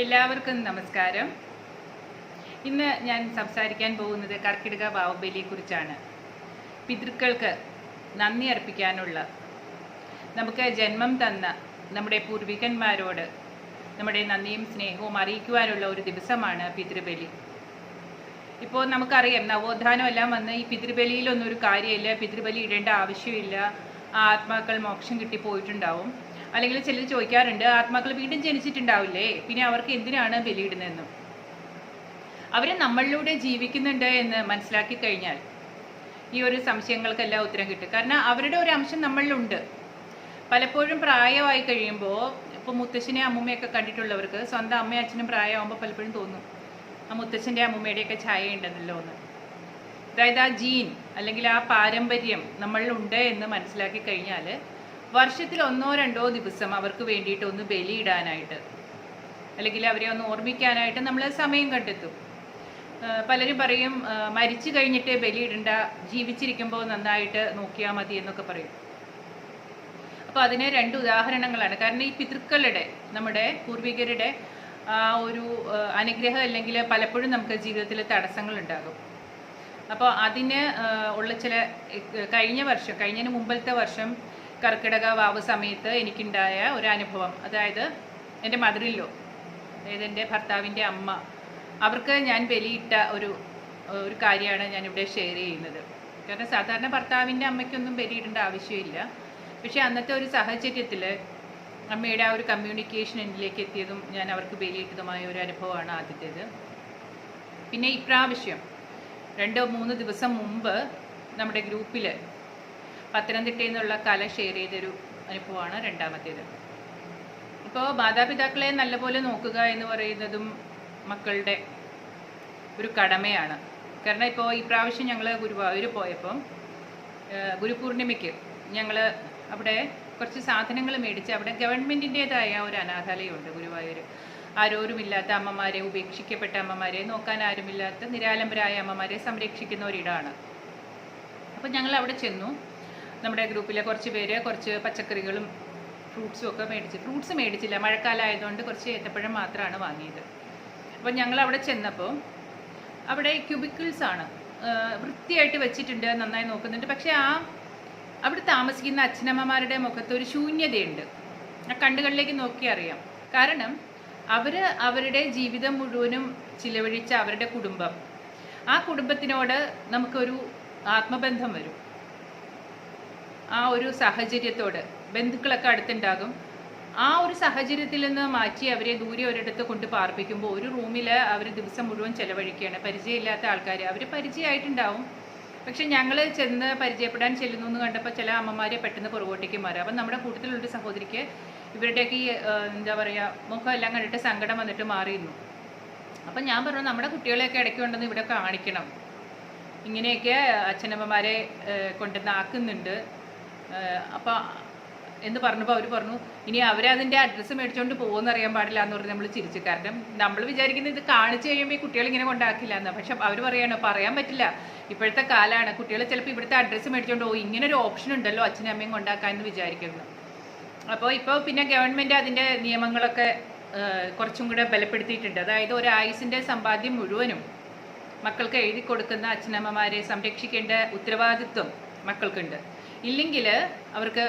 എല്ലാവർക്കും നമസ്കാരം. ഇന്ന് ഞാൻ സംസാരിക്കാൻ പോകുന്നത് കർക്കിടക ബാഹുബലിയെ കുറിച്ചാണ്. പിതൃക്കൾക്ക് നന്ദി അർപ്പിക്കാനുള്ള നമുക്ക് ജന്മം തന്ന നമ്മുടെ പൂർവികന്മാരോട് നമ്മുടെ നന്ദിയും സ്നേഹവും അറിയിക്കുവാനുള്ള ഒരു ദിവസമാണ് പിതൃബലി. ഇപ്പോൾ നമുക്കറിയാം നവോത്ഥാനം എല്ലാം വന്ന് ഈ പിതൃബലിയിലൊന്നും ഒരു കാര്യമില്ല പിതൃബലി ഇടേണ്ട ആവശ്യമില്ല ആത്മാക്കൾ മോക്ഷം കിട്ടി പോയിട്ടുണ്ടാവും അല്ലെങ്കിൽ ചിലർ ചോദിക്കാറുണ്ട് ആത്മാക്കൾ വീണ്ടും ജനിച്ചിട്ടുണ്ടാവില്ലേ? പിന്നെ അവർക്ക് എന്തിനാണ് ബലിയിടുന്നതെന്നും? അവർ നമ്മളിലൂടെ ജീവിക്കുന്നുണ്ട് എന്ന് മനസ്സിലാക്കി കഴിഞ്ഞാൽ ഈ ഒരു സംശയങ്ങൾക്കെല്ലാം ഉത്തരം കിട്ടും. കാരണം അവരുടെ ഒരു അംശം നമ്മളിലുണ്ട്. പലപ്പോഴും പ്രായമായി കഴിയുമ്പോൾ ഇപ്പോൾ മുത്തശ്ശനെ അമ്മൂമ്മയൊക്കെ കണ്ടിട്ടുള്ളവർക്ക് സ്വന്തം അമ്മയും അച്ഛനും പ്രായമാകുമ്പോൾ പലപ്പോഴും തോന്നും ആ മുത്തച്ഛന്റെ അമ്മൂമ്മയുടെയൊക്കെ ഛായ ഉണ്ടെന്നല്ലോ എന്ന്. അതായത് ആ ജീൻ അല്ലെങ്കിൽ ആ പാരമ്പര്യം നമ്മളിലുണ്ട് എന്ന് മനസ്സിലാക്കി കഴിഞ്ഞാൽ വർഷത്തിൽ ഒന്നോ രണ്ടോ ദിവസം അവർക്ക് വേണ്ടിയിട്ട് ഒന്ന് ബലിയിടാനായിട്ട്. അല്ലെങ്കിൽ അവരെ ഒന്ന് ഓർമ്മിക്കാനായിട്ട് നമ്മൾ സമയം കണ്ടെത്തും. പലരും പറയും മരിച്ചു കഴിഞ്ഞിട്ട് ബലിയിടണ്ട ജീവിച്ചിരിക്കുമ്പോൾ നന്നായിട്ട് നോക്കിയാൽ മതി എന്നൊക്കെ പറയും. അപ്പോൾ അതിന് രണ്ട് ഉദാഹരണങ്ങളാണ്. കാരണം ഈ പിതൃക്കളുടെ നമ്മുടെ പൂർവികരുടെ ആ ഒരു അനുഗ്രഹം അല്ലെങ്കിൽ പലപ്പോഴും നമുക്ക് ജീവിതത്തിൽ തടസ്സങ്ങൾ ഉണ്ടാകും. അപ്പോൾ അതിന് ഉള്ള ചില കഴിഞ്ഞ വർഷം കഴിഞ്ഞതിന് മുമ്പത്തെ വർഷം കർക്കിടക വാവ് സമയത്ത് എനിക്കുണ്ടായ ഒരു അനുഭവം അതായത് എന്റെ മദറില്ലോ അതായത് എന്റെ ഭർത്താവിന്റെ അമ്മ അവർക്ക് ഞാൻ ബലിയിട്ട ഒരു ഒരു കാര്യമാണ് ഞാനിവിടെ ഷെയർ ചെയ്യുന്നത്. കാരണം സാധാരണ ഭർത്താവിന്റെ അമ്മയ്ക്കൊന്നും ബലിയിടേണ്ട ആവശ്യമില്ല. പക്ഷേ അന്നത്തെ ഒരു സാഹചര്യത്തിൽ അമ്മയുടെ ആ ഒരു കമ്മ്യൂണിക്കേഷൻ എന്നിലേക്ക് എത്തിയതും ഞാൻ അവർക്ക് ബലിയിട്ടതുമായ ഒരു അനുഭവമാണ് ആദ്യത്തേത്. പിന്നെ ഇപ്രാവശ്യം രണ്ടോ മൂന്ന് ദിവസം മുമ്പ് നമ്മുടെ ഗ്രൂപ്പിൽ പത്തനംതിട്ടയിൽ നിന്നുള്ള കല ഷെയർ ചെയ്തൊരു അനുഭവമാണ് രണ്ടാമത്തേത്. ഇപ്പോൾ മാതാപിതാക്കളെ നല്ലപോലെ നോക്കുക എന്ന് പറയുന്നതും മക്കളുടെ ഒരു കടമയാണ്. കാരണം ഇപ്പോൾ ഈ പ്രാവശ്യം ഞങ്ങൾ ഗുരുവായൂർ പോയപ്പം ഗുരുപൂർണിമയ്ക്ക് ഞങ്ങൾ അവിടെ കുറച്ച് സാധനങ്ങൾ മേടിച്ച് അവിടെ ഗവൺമെന്റിന്റേതായ ഒരു അനാഥാലയമുണ്ട് ഗുരുവായൂർ ആരോരുമില്ലാത്ത അമ്മമാരെ ഉപേക്ഷിക്കപ്പെട്ട അമ്മമാരെ നോക്കാൻ ആരുമില്ലാത്ത നിരാലംബരായ അമ്മമാരെ സംരക്ഷിക്കുന്ന ഒരിടമാണ്. അപ്പോൾ ഞങ്ങൾ അവിടെ ചെന്നു. നമ്മുടെ ഗ്രൂപ്പിലെ കുറച്ച് പേര് കുറച്ച് പച്ചക്കറികളും ഫ്രൂട്ട്സും ഒക്കെ മേടിച്ചു ഫ്രൂട്ട്സ് മേടിച്ചില്ല. മഴക്കാലമായതുകൊണ്ട് കുറച്ച് ഏത്തപ്പഴം മാത്രമാണ് വാങ്ങിയത്. അപ്പോൾ ഞങ്ങൾ അവിടെ ചെന്നപ്പോൾ അവിടെ ക്യൂബിക്കിൾസ് ആണ്. വൃത്തിയായിട്ട് വെച്ചിട്ടുണ്ട് നന്നായി നോക്കുന്നുണ്ട്. പക്ഷേ ആ അവിടെ താമസിക്കുന്ന അച്ഛനമ്മമാരുടെ മുഖത്ത് ഒരു ശൂന്യതയുണ്ട്. ആ കണ്ണുകളിലേക്ക് നോക്കി അറിയാം. കാരണം അവർ അവരുടെ ജീവിതം മുഴുവനും ചിലവഴിച്ച അവരുടെ കുടുംബം. ആ കുടുംബത്തിനോട് നമുക്കൊരു ആത്മബന്ധം വരും. ആ ഒരു സാഹചര്യത്തോട് ബന്ധുക്കളൊക്കെ അടുത്തുണ്ടാകും. ആ ഒരു സാഹചര്യത്തിൽ നിന്ന് മാറ്റി അവരെ ദൂരെ ഒരിടത്ത് കൊണ്ട് പാർപ്പിക്കുമ്പോൾ ഒരു റൂമിൽ അവർ ദിവസം മുഴുവൻ ചിലവഴിക്കുകയാണ്. പരിചയമില്ലാത്ത ആൾക്കാർ. അവർ പരിചയമായിട്ടുണ്ടാവും. പക്ഷെ ഞങ്ങൾ ചെന്ന് പരിചയപ്പെടാൻ ചെല്ലുന്നു എന്ന് കണ്ടപ്പോൾ ചില അമ്മമാരെ പെട്ടെന്ന് പുറകോട്ടേക്ക് മാറും. അപ്പം നമ്മുടെ കൂട്ടത്തിലുള്ളൊരു സഹോദരിക്ക് ഇവരുടെയൊക്കെ ഈ എന്താ പറയുക മുഖമെല്ലാം കണ്ടിട്ട് സങ്കടം വന്നിട്ട് മാറിയിരുന്നു. അപ്പം ഞാൻ പറഞ്ഞു നമ്മുടെ കുട്ടികളെയൊക്കെ ഇടയ്ക്ക് കൊണ്ടുവന്ന് ഇവിടെ കാണിക്കണം. ഇങ്ങനെയൊക്കെ അച്ഛനമ്മമാരെ കൊണ്ടുവന്ന് ആക്കുന്നുണ്ട്. അപ്പം എന്ന് പറഞ്ഞപ്പോൾ അവർ പറഞ്ഞു ഇനി അവരതിന്റെ അഡ്രസ്സ് മേടിച്ചുകൊണ്ട് പോകുമെന്ന് അറിയാൻ പാടില്ല എന്ന് പറഞ്ഞ് നമ്മൾ ചിരിച്ചു. കാരണം നമ്മൾ വിചാരിക്കുന്നത് ഇത് കാണിച്ചു കഴിയുമ്പോൾ കുട്ടികൾ ഇങ്ങനെ കൊണ്ടാക്കില്ല എന്ന്. പക്ഷെ അവർ പറയണോ പറയാൻ പറ്റില്ല. ഇപ്പോഴത്തെ കാലമാണ് കുട്ടികൾ ചിലപ്പോൾ ഇവിടുത്തെ അഡ്രസ്സ് മേടിച്ചുകൊണ്ട് പോകും ഇങ്ങനെ ഒരു ഓപ്ഷൻ ഉണ്ടല്ലോ അച്ഛനും അമ്മയും കൊണ്ടാക്കാൻ എന്ന് വിചാരിക്കുന്നു. അപ്പോൾ ഇപ്പോൾ പിന്നെ ഗവൺമെന്റ് അതിന്റെ നിയമങ്ങളൊക്കെ കുറച്ചും കൂടെ ബലപ്പെടുത്തിയിട്ടുണ്ട്. അതായത് ഒരു ആയുസിന്റെ സമ്പാദ്യം മുഴുവനും മക്കൾക്ക് എഴുതി കൊടുക്കുന്ന അച്ഛനമ്മമാരെ സംരക്ഷിക്കേണ്ട ഉത്തരവാദിത്വം മക്കൾക്കുണ്ട്. ഇല്ലെങ്കിൽ അവർക്ക്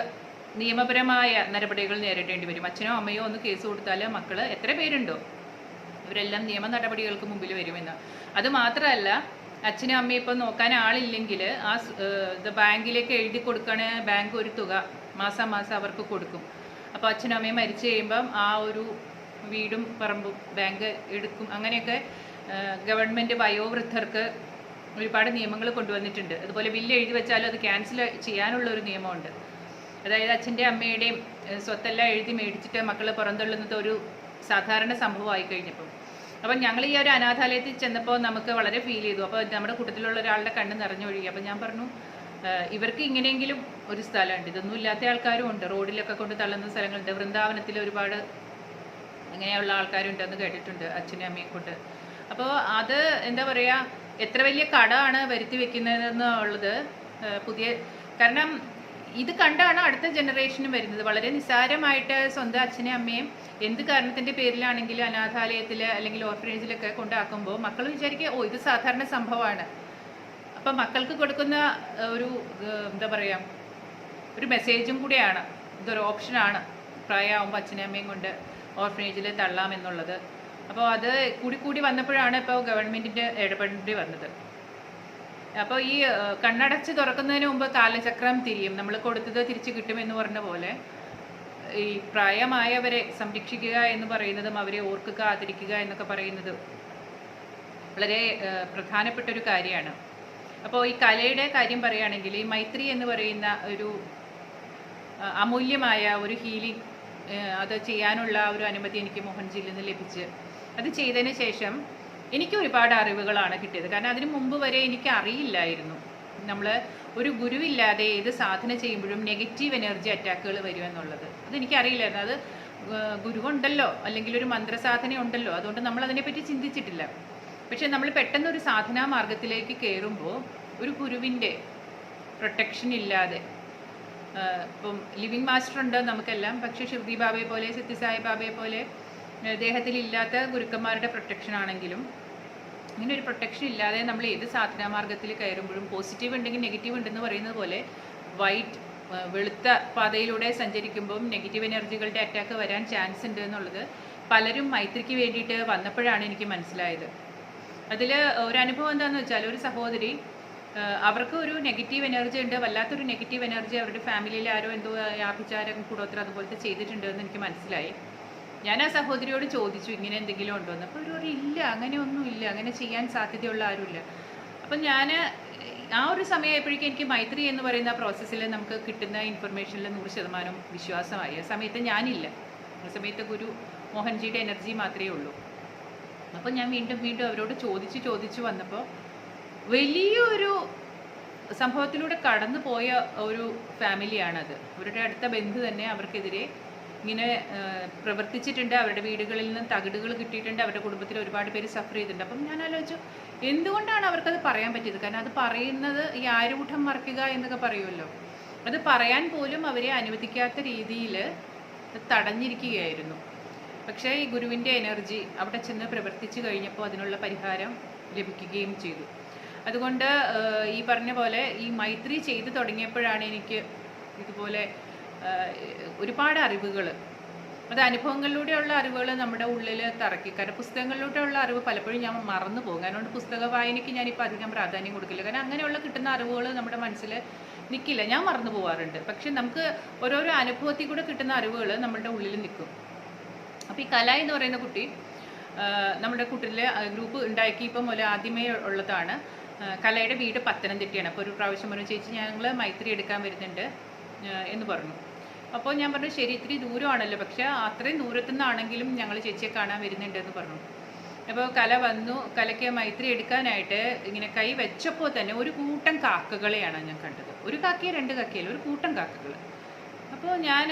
നിയമപരമായ നടപടികൾ നേരിടേണ്ടി വരും. അച്ഛനോ അമ്മയോ ഒന്ന് കേസ് കൊടുത്താൽ മക്കൾ എത്ര പേരുണ്ടോ? ഇവരെല്ലാം നിയമ നടപടികൾക്ക് മുമ്പിൽ വരുമെന്ന്. അത് മാത്രമല്ല അച്ഛനും അമ്മയും ഇപ്പം നോക്കാൻ ആളില്ലെങ്കിൽ ആ ഇത് ബാങ്കിലേക്ക് എഴുതി കൊടുക്കണ ബാങ്ക് ഒരു തുക മാസം മാസം അവർക്ക് കൊടുക്കും. അപ്പോൾ അച്ഛനും അമ്മയും മരിച്ചു കഴിയുമ്പം ആ ഒരു വീടും പറമ്പും ബാങ്ക് എടുക്കും. അങ്ങനെയൊക്കെ ഗവൺമെന്റ് വയോവൃദ്ധർക്ക് ഒരുപാട് നിയമങ്ങൾ കൊണ്ടുവന്നിട്ടുണ്ട്. അതുപോലെ ബില്ല് എഴുതി വെച്ചാലും അത് ക്യാൻസൽ ചെയ്യാനുള്ള ഒരു നിയമമുണ്ട്. അതായത് അച്ഛന്റെ അമ്മയുടെയും സ്വത്തെല്ലാം എഴുതി മേടിച്ചിട്ട് മക്കൾ പുറന്തള്ളുന്നത് ഒരു സാധാരണ സംഭവമായി കഴിഞ്ഞപ്പം. അപ്പം ഞങ്ങൾ ഈ ഒരു അനാഥാലയത്തിൽ ചെന്നപ്പോൾ നമുക്ക് വളരെ ഫീൽ ചെയ്തു. അപ്പോൾ നമ്മുടെ കൂട്ടത്തിലുള്ള ഒരാളുടെ കണ്ണ് നിറഞ്ഞൊഴുകി. അപ്പം ഞാൻ പറഞ്ഞു ഇവർക്ക് ഇങ്ങനെയെങ്കിലും ഒരു സ്ഥലമുണ്ട്. ഇതൊന്നും ഇല്ലാത്ത ആൾക്കാരും ഉണ്ട്. റോഡിലൊക്കെ കൊണ്ട് തള്ളുന്ന സ്ഥലങ്ങളുണ്ട്. വൃന്ദാവനത്തിൽ ഒരുപാട് അങ്ങനെയുള്ള ആൾക്കാരുണ്ടെന്ന് കേട്ടിട്ടുണ്ട് അച്ഛനും അമ്മയും കൊണ്ട്. അപ്പോൾ അത് എന്താ പറയുക എത്ര വലിയ കടമാണ് വരുത്തി വെക്കുന്നതെന്നുള്ളത് പുതിയ കാരണം ഇത് കണ്ടാണ് അടുത്ത ജനറേഷനും വരുന്നത്. വളരെ നിസ്സാരമായിട്ട് സ്വന്തം അച്ഛനെയും അമ്മയും എന്ത് കാരണത്തിന്റെ പേരിലാണെങ്കിലും അനാഥാലയത്തിൽ അല്ലെങ്കിൽ ഓർഫനേജിലൊക്കെ കൊണ്ടാക്കുമ്പോൾ മക്കൾ വിചാരിക്കുക ഓ ഇത് സാധാരണ സംഭവമാണ്. അപ്പം മക്കൾക്ക് കൊടുക്കുന്ന ഒരു എന്താ പറയുക ഒരു മെസ്സേജും കൂടിയാണ്. ഇതൊരു ഓപ്ഷനാണ് പ്രായമാകുമ്പോൾ അച്ഛനെയും അമ്മയും കൊണ്ട് ഓർഫനേജിൽ തള്ളാം എന്നുള്ളത് അപ്പോൾ അത് കൂടി കൂടി വന്നപ്പോഴാണ് ഇപ്പോൾ ഗവൺമെന്റിന്റെ ഇടപെടേണ്ടി വന്നത്. അപ്പോൾ ഈ കണ്ണടച്ച് തുറക്കുന്നതിന് മുമ്പ് കാലചക്രം തിരിയും. നമ്മൾ കൊടുത്തത് തിരിച്ചു കിട്ടുമെന്ന് പറഞ്ഞ പോലെ ഈ പ്രായമായവരെ സംരക്ഷിക്കുക എന്ന് പറയുന്നതും അവരെ ഓർക്കുക ആദരിക്കുക എന്നൊക്കെ പറയുന്നത് വളരെ പ്രധാനപ്പെട്ട ഒരു കാര്യമാണ്. അപ്പോൾ ഈ കലയുടെ കാര്യം പറയുകയാണെങ്കിൽ ഈ മൈത്രി എന്ന് പറയുന്ന ഒരു അമൂല്യമായ ഒരു ഹീലിംഗ് അത് ചെയ്യാനുള്ള ഒരു അനുമതി എനിക്ക് മോഹൻജിയിൽ നിന്ന് ലഭിച്ച് അത് ചെയ്തതിന് ശേഷം എനിക്ക് ഒരുപാട് അറിവുകളാണ് കിട്ടിയത്. കാരണം അതിന് മുമ്പ് വരെ എനിക്ക് അറിയില്ലായിരുന്നു. നമ്മൾ ഒരു ഗുരുവില്ലാതെ ഏത് സാധന ചെയ്യുമ്പോഴും നെഗറ്റീവ് എനർജി അറ്റാക്കുകൾ വരും എന്നുള്ളത്. അതെനിക്ക് അറിയില്ലായിരുന്നു. അത് ഗുരുവുണ്ടല്ലോ അല്ലെങ്കിൽ ഒരു മന്ത്രസാധന ഉണ്ടല്ലോ. അതുകൊണ്ട് നമ്മൾ അതിനെപ്പറ്റി ചിന്തിച്ചിട്ടില്ല. പക്ഷെ നമ്മൾ പെട്ടെന്ന് ഒരു സാധനാ മാർഗത്തിലേക്ക് കയറുമ്പോൾ ഒരു ഗുരുവിന്റെ പ്രൊട്ടക്ഷൻ ഇല്ലാതെ ഇപ്പം ലിവിങ് മാസ്റ്റർ ഉണ്ട് നമുക്കെല്ലാം. പക്ഷേ ഷിർദി ബാബയെ പോലെ സത്യസായി ബാബയെ പോലെ ആഹ് ദേഹത്തിലില്ലാത്ത ഗുരുക്കന്മാരുടെ പ്രൊട്ടക്ഷൻ ആണെങ്കിലും ഇങ്ങനെ ഒരു പ്രൊട്ടക്ഷൻ ഇല്ലാതെ നമ്മൾ ഏത് സാധനാ മാർഗത്തിൽ കയറുമ്പോഴും പോസിറ്റീവ് ഉണ്ടെങ്കിൽ നെഗറ്റീവ് ഉണ്ടെന്ന് പറയുന്നത് പോലെ വൈറ്റ് വെളുത്ത പാതയിലൂടെ സഞ്ചരിക്കുമ്പോൾ നെഗറ്റീവ് എനർജികളുടെ അറ്റാക്ക് വരാൻ ചാൻസ് ഉണ്ട് എന്നുള്ളത് പലരും മൈത്രിക്ക് വേണ്ടിയിട്ട് വന്നപ്പോഴാണ് എനിക്ക് മനസ്സിലായത്. അതിൽ ഒരു അനുഭവം എന്താണെന്ന് വെച്ചാൽ ഒരു സഹോദരി അവർക്ക് ഒരു നെഗറ്റീവ് എനർജി ഉണ്ട് വല്ലാത്തൊരു നെഗറ്റീവ് എനർജി അവരുടെ ഫാമിലിയിൽ ആരോ എന്തോ ആഭിചാരം കൂടോത്ര അതുപോലത്തെ ചെയ്തിട്ടുണ്ട് എന്ന് എനിക്ക് മനസ്സിലായി. ഞാൻ ആ സഹോദരിയോട് ചോദിച്ചു ഇങ്ങനെ എന്തെങ്കിലും ഉണ്ടോ? എന്ന്. അപ്പോൾ ഒരു ഇല്ല ഇല്ല അങ്ങനെയൊന്നും ഇല്ല അങ്ങനെ ചെയ്യാൻ സാധ്യതയുള്ള ആരുമില്ല. അപ്പം ഞാൻ ആ ഒരു സമയമായപ്പോഴേക്കും എനിക്ക് മൈത്രി എന്ന് പറയുന്ന പ്രോസസ്സിൽ നമുക്ക് കിട്ടുന്ന ഇൻഫർമേഷനിൽ നൂറ് ശതമാനം വിശ്വാസമായി. ആ സമയത്ത് ഞാനില്ല. ആ സമയത്ത് ഗുരു മോഹൻജിയുടെ എനർജി മാത്രമേ ഉള്ളൂ. അപ്പം ഞാൻ വീണ്ടും വീണ്ടും അവരോട് ചോദിച്ച് ചോദിച്ച് വന്നപ്പോൾ വലിയൊരു സംഭവത്തിലൂടെ കടന്നു പോയ ഒരു ഫാമിലിയാണത് അവരുടെ അടുത്ത ബന്ധു തന്നെ അവർക്കെതിരെ ഇങ്ങനെ പ്രവർത്തിച്ചിട്ടുണ്ട്. അവരുടെ വീടുകളിൽ നിന്ന് തകിടുകൾ കിട്ടിയിട്ടുണ്ട്. അവരുടെ കുടുംബത്തിൽ ഒരുപാട് പേര് സഫർ ചെയ്തിട്ടുണ്ട്. അപ്പം ഞാൻ ആലോചിച്ചു എന്തുകൊണ്ടാണ് അവർക്കത് പറയാൻ പറ്റിയത്? കാരണം അത് പറയുന്നത് ഈ ആരുകൂട്ടം മറക്കുക എന്നൊക്കെ പറയുമല്ലോ. അത് പറയാൻ പോലും അവരെ അനുവദിക്കാത്ത രീതിയിൽ തടഞ്ഞിരിക്കുകയായിരുന്നു. പക്ഷേ ഈ ഗുരുവിന്റെ എനർജി അവിടെ ചെന്ന് പ്രവർത്തിച്ചു കഴിഞ്ഞപ്പോൾ അതിനുള്ള പരിഹാരം ലഭിക്കുകയും ചെയ്തു. അതുകൊണ്ട് ഈ പറഞ്ഞ പോലെ ഈ മൈത്രി ചെയ്തു തുടങ്ങിയപ്പോഴാണ് എനിക്ക് ഇതുപോലെ ഒരുപാട് അറിവുകൾ അത് അനുഭവങ്ങളിലൂടെയുള്ള അറിവുകൾ നമ്മുടെ ഉള്ളിൽ തറക്കി കാരണം പുസ്തകങ്ങളിലൂടെയുള്ള അറിവ് പലപ്പോഴും ഞാൻ മറന്നു പോകും. കാരണം പുസ്തക വായനയ്ക്ക് ഞാനിപ്പോൾ അധികം പ്രാധാന്യം കൊടുക്കില്ല. കാരണം അങ്ങനെയുള്ള കിട്ടുന്ന അറിവുകൾ നമ്മുടെ മനസ്സിൽ നിൽക്കില്ല ഞാൻ മറന്നു പോകാറുണ്ട് പക്ഷെ നമുക്ക് ഓരോരോ അനുഭവത്തിൽ കൂടെ കിട്ടുന്ന അറിവുകൾ നമ്മുടെ ഉള്ളിൽ നിൽക്കും അപ്പോൾ ഈ കല എന്ന് പറയുന്ന കുട്ടി നമ്മുടെ കുട്ടിലെ ഗ്രൂപ്പ് ഉണ്ടാക്കി ഇപ്പം മുതൽ ആദ്യമേ ഉള്ളതാണ്. കലയുടെ വീട് പത്തനംതിട്ടയാണ്. അപ്പോൾ ഒരു പ്രാവശ്യം പറഞ്ഞു ചേച്ചി ഞങ്ങൾ മൈത്രി എടുക്കാൻ വരുന്നുണ്ട് എന്ന് പറഞ്ഞു. അപ്പോൾ ഞാൻ പറഞ്ഞു ശരി ഇത്തിരി ദൂരമാണല്ലോ പക്ഷേ അത്രയും ദൂരത്തു നിന്നാണെങ്കിലും ഞങ്ങൾ ചേച്ചിയെ കാണാൻ വരുന്നുണ്ടെന്ന് പറഞ്ഞു. അപ്പോൾ കല വന്നു കലയ്ക്ക് മൈത്രി എടുക്കാനായിട്ട് ഇങ്ങനെ കൈ വെച്ചപ്പോൾ തന്നെ ഒരു കൂട്ടം കാക്കകളെയാണ് ഞാൻ കണ്ടത്. ഒരു കാക്കയെ രണ്ട് കാക്കയല്ല ഒരു കൂട്ടം കാക്കകൾ അപ്പോൾ ഞാൻ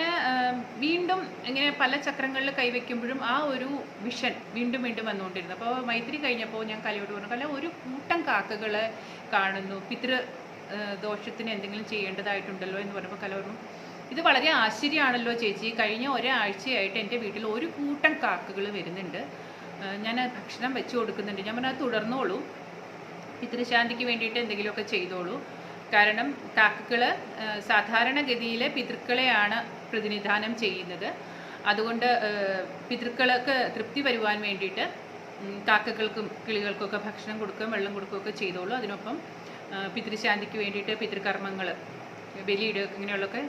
വീണ്ടും ഇങ്ങനെ പല ചക്രങ്ങളിൽ കൈവയ്ക്കുമ്പോഴും ആ ഒരു വിഷൻ വീണ്ടും വീണ്ടും വന്നുകൊണ്ടിരുന്നു. അപ്പോൾ മൈത്രി കഴിഞ്ഞപ്പോൾ ഞാൻ കലയോട് പറഞ്ഞു കല ഒരു കൂട്ടം കാക്കകളെ കാണുന്നു. പിതൃ ദോഷത്തിന് എന്തെങ്കിലും ചെയ്യേണ്ടതായിട്ടുണ്ടല്ലോ? എന്ന് പറഞ്ഞപ്പോൾ കല പറഞ്ഞു ഇത് വളരെ ആശ്ചര്യമാണല്ലോ ചേച്ചി. കഴിഞ്ഞ ഒരാഴ്ചയായിട്ട് എന്റെ വീട്ടിൽ ഒരു കൂട്ടം കാക്കകൾ വരുന്നുണ്ട്. ഞാൻ ഭക്ഷണം വെച്ച് കൊടുക്കുന്നുണ്ട്. ഞാൻ പറഞ്ഞാൽ തുടർന്നോളൂ. പിതൃശാന്തിക്ക് വേണ്ടിയിട്ട് എന്തെങ്കിലുമൊക്കെ ചെയ്തോളൂ. കാരണം കാക്കകൾ സാധാരണഗതിയിൽ പിതൃക്കളെയാണ് പ്രതിനിധാനം ചെയ്യുന്നത്. അതുകൊണ്ട് പിതൃക്കൾക്ക് തൃപ്തി വരുവാൻ വേണ്ടിയിട്ട് കാക്കകൾക്കും കിളികൾക്കൊക്കെ ഭക്ഷണം കൊടുക്കുകയും വെള്ളം കൊടുക്കുകയൊക്കെ ചെയ്തോളൂ. അതിനൊപ്പം പിതൃശാന്തിക്ക് വേണ്ടിയിട്ട് പിതൃകർമ്മങ്ങൾ ബലിയിടുക ഇങ്ങനെയുള്ളൊക്കെ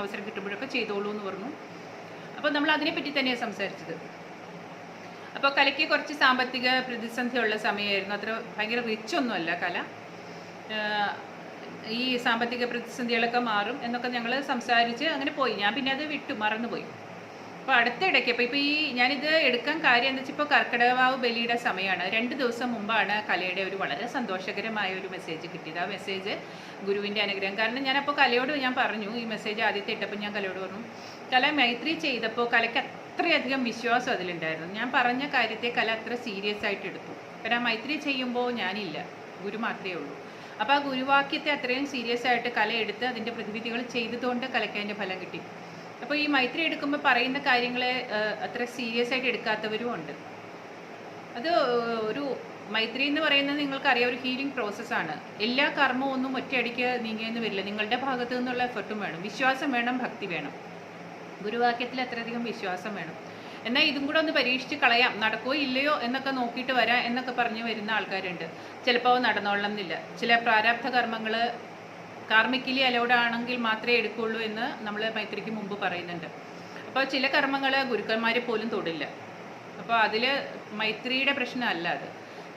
അവസരം കിട്ടുമ്പോഴൊക്കെ ചെയ്തോളൂ എന്ന് പറഞ്ഞു. അപ്പോൾ നമ്മൾ അതിനെപ്പറ്റി തന്നെയാണ് സംസാരിച്ചത്. അപ്പോൾ കലയ്ക്ക് കുറച്ച് സാമ്പത്തിക പ്രതിസന്ധിയുള്ള സമയമായിരുന്നു. അത്ര ഭയങ്കര റിച്ച് ഒന്നുമല്ല കല. ഈ സാമ്പത്തിക പ്രതിസന്ധികളൊക്കെ മാറും എന്നൊക്കെ ഞങ്ങൾ സംസാരിച്ച് അങ്ങനെ പോയി. ഞാൻ പിന്നെ അത് വിട്ടു മറന്നുപോയി. അപ്പോൾ അടുത്തിടയ്ക്ക് അപ്പോൾ ഇപ്പോൾ ഈ ഞാനിത് എടുക്കാൻ കാര്യം എന്താ വെച്ചാൽ ഇപ്പോൾ കർക്കിടകവാവ് ബലിയുടെ സമയമാണ്. രണ്ട് ദിവസം മുമ്പാണ് കലയുടെ ഒരു വളരെ സന്തോഷകരമായ ഒരു മെസ്സേജ് കിട്ടിയത്. ആ മെസ്സേജ് ഗുരുവിന്റെ അനുഗ്രഹം. കാരണം ഞാനപ്പോൾ കലയോട് ഞാൻ പറഞ്ഞു ഈ മെസ്സേജ് ആദ്യത്തെ ഇട്ടപ്പോൾ ഞാൻ കലയോട് പറഞ്ഞു കല മൈത്രി ചെയ്തപ്പോൾ കലയ്ക്ക് അത്രയധികം വിശ്വാസം അതിലുണ്ടായിരുന്നു. ഞാൻ പറഞ്ഞ കാര്യത്തെ കല അത്ര സീരിയസ് ആയിട്ട് എടുത്തു. കാരണം മൈത്രി ചെയ്യുമ്പോൾ ഞാനില്ല. ഗുരു മാത്രമേ ഉള്ളൂ. അപ്പോൾ ആ ഗുരുവാക്യത്തെ അത്രയും സീരിയസ് ആയിട്ട് കല എടുത്ത് അതിന്റെ പ്രതിവിധികൾ ചെയ്തതുകൊണ്ട് കലയ്ക്ക് അതിന്റെ ഫലം കിട്ടി. അപ്പോൾ ഈ മൈത്രി എടുക്കുമ്പോൾ പറയുന്ന കാര്യങ്ങളെ അത്ര സീരിയസ് ആയിട്ട് എടുക്കാത്തവരും ഉണ്ട്. അത് ഒരു മൈത്രി എന്ന് പറയുന്നത് നിങ്ങൾക്കറിയാം ഒരു ഹീലിംഗ് പ്രോസസ്സാണ് എല്ലാ കർമ്മവും ഒന്നും ഒറ്റയടിക്ക് നീങ്ങിയെന്ന് വരില്ല. നിങ്ങളുടെ ഭാഗത്തു നിന്നുള്ള എഫർട്ടും വേണം. വിശ്വാസം വേണം ഭക്തി വേണം. ഗുരുവാക്യത്തിൽ അത്രയധികം വിശ്വാസം വേണം. എന്നാൽ ഇതും കൂടെ ഒന്ന് പരീക്ഷിച്ച് കളയാം. നടക്കോ ഇല്ലയോ എന്നൊക്കെ നോക്കിയിട്ട് വരാം എന്നൊക്കെ പറഞ്ഞു വരുന്ന ആൾക്കാരുണ്ട്. ചിലപ്പോൾ നടന്നോളണം എന്നില്ല. ചില പ്രാരാബ്ധ കർമ്മങ്ങൾ കാർമിക്കലി അലൗഡ് ആണെങ്കിൽ മാത്രമേ എടുക്കുള്ളൂ എന്ന് നമ്മൾ മൈത്രിക്ക് മുമ്പ് പറയുന്നുണ്ട്. അപ്പോൾ ചില കർമ്മങ്ങൾ ഗുരുക്കന്മാർ പോലും തൊടില്ല. അപ്പോൾ അതിൽ മൈത്രിയുടെ പ്രശ്നമല്ല അത്.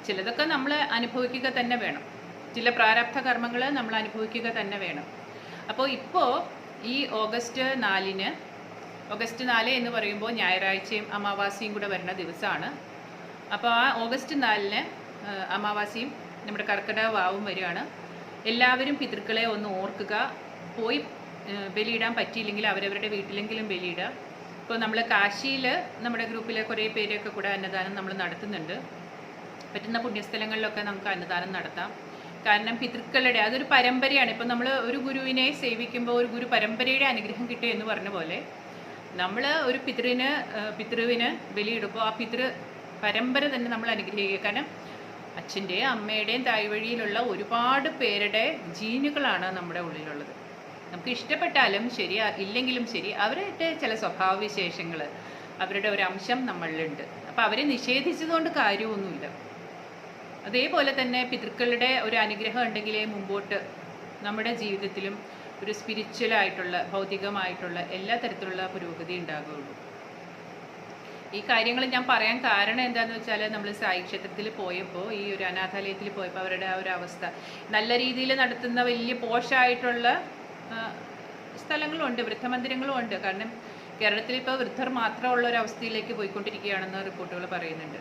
ചിലതൊക്കെ നമ്മൾ അനുഭവിക്കുക തന്നെ വേണം. ചില പ്രാരബ്ധ കർമ്മങ്ങൾ നമ്മൾ അനുഭവിക്കുക തന്നെ വേണം. അപ്പോൾ ഇപ്പോൾ ഈ ഓഗസ്റ്റ് നാലിന് ഓഗസ്റ്റ് നാല് എന്ന് പറയുമ്പോൾ ഞായറാഴ്ചയും അമാവാസിയും കൂടെ വരുന്ന ദിവസമാണ് അപ്പോൾ ആ ഓഗസ്റ്റ് നാലിന് അമാവാസിയും നമ്മുടെ കർക്കിടക വാവും വരികയാണ്. എല്ലാവരും പിതൃക്കളെ ഒന്ന് ഓർക്കുക. പോയി ബലിയിടാൻ പറ്റിയില്ലെങ്കിൽ അവരവരുടെ വീട്ടിലെങ്കിലും ബലിയിടുക. ഇപ്പോൾ നമ്മൾ കാശിയിൽ നമ്മുടെ ഗ്രൂപ്പിലെ കുറേ പേരൊക്കെ കൂടെ അന്നദാനം നമ്മൾ നടത്തുന്നുണ്ട്. പറ്റുന്ന പുണ്യസ്ഥലങ്ങളിലൊക്കെ നമുക്ക് അന്നദാനം നടത്താം. കാരണം പിതൃക്കളുടെ അതൊരു പരമ്പരയാണ്. ഇപ്പം നമ്മൾ ഒരു ഗുരുവിനെ സേവിക്കുമ്പോൾ ഒരു ഗുരു പരമ്പരയുടെ അനുഗ്രഹം കിട്ടുക എന്ന് പറഞ്ഞ പോലെ നമ്മൾ ഒരു പിതൃവിന് പിതൃവിന് ബലിയിടുമ്പോൾ ആ പിതൃ പരമ്പര തന്നെ നമ്മൾ അനുഗ്രഹിക്കുക. കാരണം അച്ഛന്റെയും അമ്മയുടെയും തായ് വഴിയിലുള്ള ഒരുപാട് പേരുടെ ജീനുകളാണ് നമ്മുടെ ഉള്ളിലുള്ളത്. നമുക്ക് ഇഷ്ടപ്പെട്ടാലും ശരി ഇല്ലെങ്കിലും ശരി അവരുടെ ചില സ്വഭാവവിശേഷങ്ങൾ അവരുടെ ഒരു അംശം നമ്മളിലുണ്ട്. അപ്പോൾ അവരെ നിഷേധിച്ചതുകൊണ്ട് കാര്യമൊന്നുമില്ല. അതേപോലെ തന്നെ പിതൃക്കളുടെ ഒരു അനുഗ്രഹം ഉണ്ടെങ്കിലേ മുമ്പോട്ട് നമ്മുടെ ജീവിതത്തിലും ഒരു സ്പിരിച്വലായിട്ടുള്ള ഭൗതികമായിട്ടുള്ള എല്ലാ തരത്തിലുള്ള പുരോഗതി ഉണ്ടാകുകയുള്ളൂ. ഈ കാര്യങ്ങൾ ഞാൻ പറയാൻ കാരണം എന്താണെന്ന് വെച്ചാൽ നമ്മൾ സായി ക്ഷേത്രത്തിൽ പോയപ്പോൾ ഈ ഒരു അനാഥാലയത്തിൽ പോയപ്പോൾ അവരുടെ ആ ഒരു അവസ്ഥ. നല്ല രീതിയിൽ നടത്തുന്ന വലിയ പോഷായിട്ടുള്ള സ്ഥലങ്ങളും സ്ഥലങ്ങളുണ്ട് വൃദ്ധമന്ദിരങ്ങളും ഉണ്ട്. കാരണം കേരളത്തിൽ ഇപ്പോൾ വൃദ്ധർ മാത്രമുള്ള ഒരു അവസ്ഥയിലേക്ക് പോയിക്കൊണ്ടിരിക്കുകയാണെന്ന് റിപ്പോർട്ടുകൾ പറയുന്നുണ്ട്.